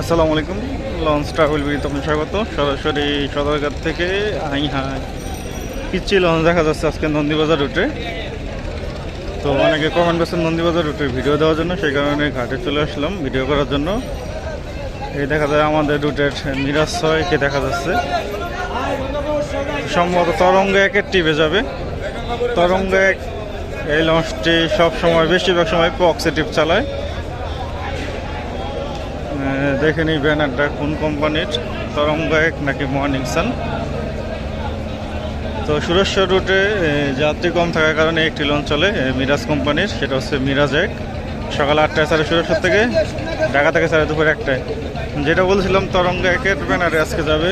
আসসালামু আলাইকুম। Launch travel বিড়িতে আপনার স্বাগত। সরাসরি সদরঘাট থেকে আই হাই পিচ্ছি লঞ্চ দেখা যাচ্ছে আজকে নন্দীবাজার রুটে তো অনেকে কমেন্ট করছেন নন্দীবাজার রুটের ভিডিও দেওয়ার জন্য, সেই কারণে ঘাটে চলে আসলাম ভিডিও করার জন্য। এই দেখা যায় আমাদের রুটের মিরাজ ছয়কে দেখা যাচ্ছে। সম্ভবত তরঙ্গ একের টিপে যাবে। তরঙ্গ এক এই লঞ্চটি সব সময় বেশিরভাগ সময় পক্সে টিপ চালায়। আহ, দেখে নিই ব্যানারটা কোন কোম্পানির? তরঙ্গ এক নাকি মর্নিং সান? তো সুরেশ্বর রুটে যাত্রী কম থাকার কারণে একটি লঞ্চ চলে মিরাজ কোম্পানির সেটা হচ্ছে মিরাজ এক। সকাল আটটায় সাড়ে সুরেশ্বর থেকে ঢাকা থেকে সাড়ে দুপুর একটায়। যেটা বলছিলাম তরঙ্গ একের ব্যানারে আজকে যাবে।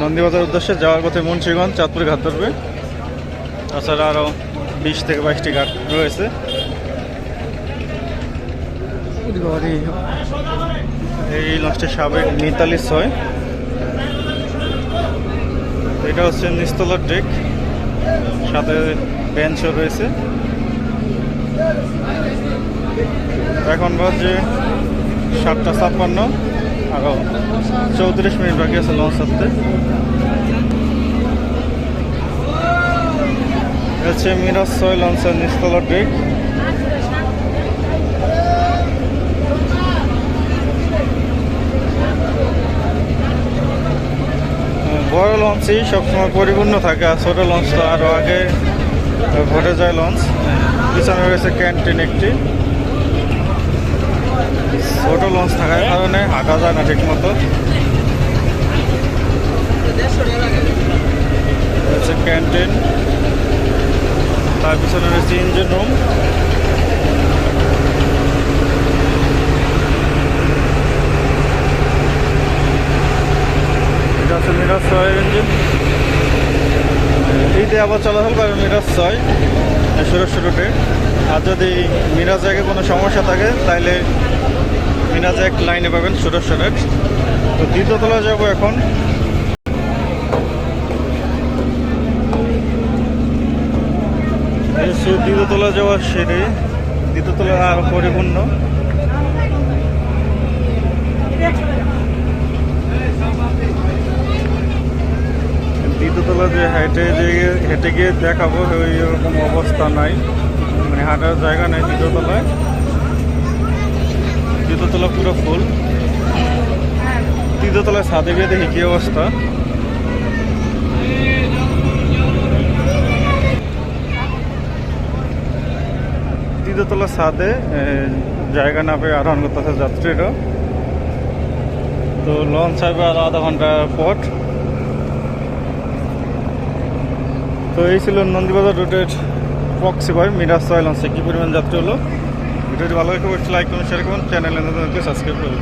নন্দীবাজার উদ্দেশ্যে যাওয়ার পথে মুন্সিগঞ্জ চাঁদপুর ঘাট ধরবে। তাছাড়া আরও বিশ থেকে বাইশটি ঘাট রয়েছে। এই লঞ্চটি সাবেক মিতালি ছয়। এটা হচ্ছে নিস্তলার ডেক সাথে বেঞ্চও রয়েছে। এখন বাজে সাতটা ছাপ্পান্ন। আরও চৌত্রিশ মিনিট বাকি আছে লঞ্চ ছাড়তে হচ্ছে মিরাজ ছয় লঞ্চের নিস্তলার ডেক বড় লঞ্চই সবসময় পরিপূর্ণ থাকে আর ছোটো লঞ্চটা আরও আগে ভরে যায় লঞ্চ পিছনে রয়েছে ক্যান্টিন একটি। ছোটো লঞ্চ থাকার কারণে হাঁটা যায় না ঠিকমতো। রয়েছে ক্যান্টিন তার পিছনে রয়েছে ইঞ্জিন রুম এটা হচ্ছে মিরাজ ছয়ের ইঞ্জিন এইতে আবার চলাচল করে মিরাজ ছয় সুরক্ষা রুটে আর যদি মিরাজ একে কোনো সমস্যা থাকে তাহলে মিরাজ এক লাইনে পাবেন সুরক্ষা রুট তো দ্বিতীয়তলা যাব এখন। দ্বিতীয়তলা যাওয়ার সিঁড়ি দ্বিতীয়তলা আর পরিপূর্ণ। দ্বিতীয়তলা যে হেঁটে যে হেঁটে গিয়ে দেখাবো, ওই রকম অবস্থা নাই। মানে হাঁটার জায়গা নেই দ্বিতীয়তলায় দ্বিতীয়তলা পুরো ফুল। তৃতীয়তলায় ছাদে গিয়ে দেখি কি অবস্থা। তৃতীয়তলা ছাদে জায়গা না পেয়ে আরোহণ করতেছে যাত্রীরা। তো লঞ্চ আর আধা ঘণ্টা পর। তো এই ছিল নন্দীবাজার রুটের পক্সি বয় মিরাজ সয় লঞ্চে কী পরিমাণ যাত্রী হলো? ভিডিওটি ভালো লেগে লাইক করুন। শেয়ার করুন চ্যানেলে সাবস্ক্রাইব করুন।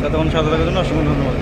সাথে সাথে জন্য অসংখ্য ধন্যবাদ।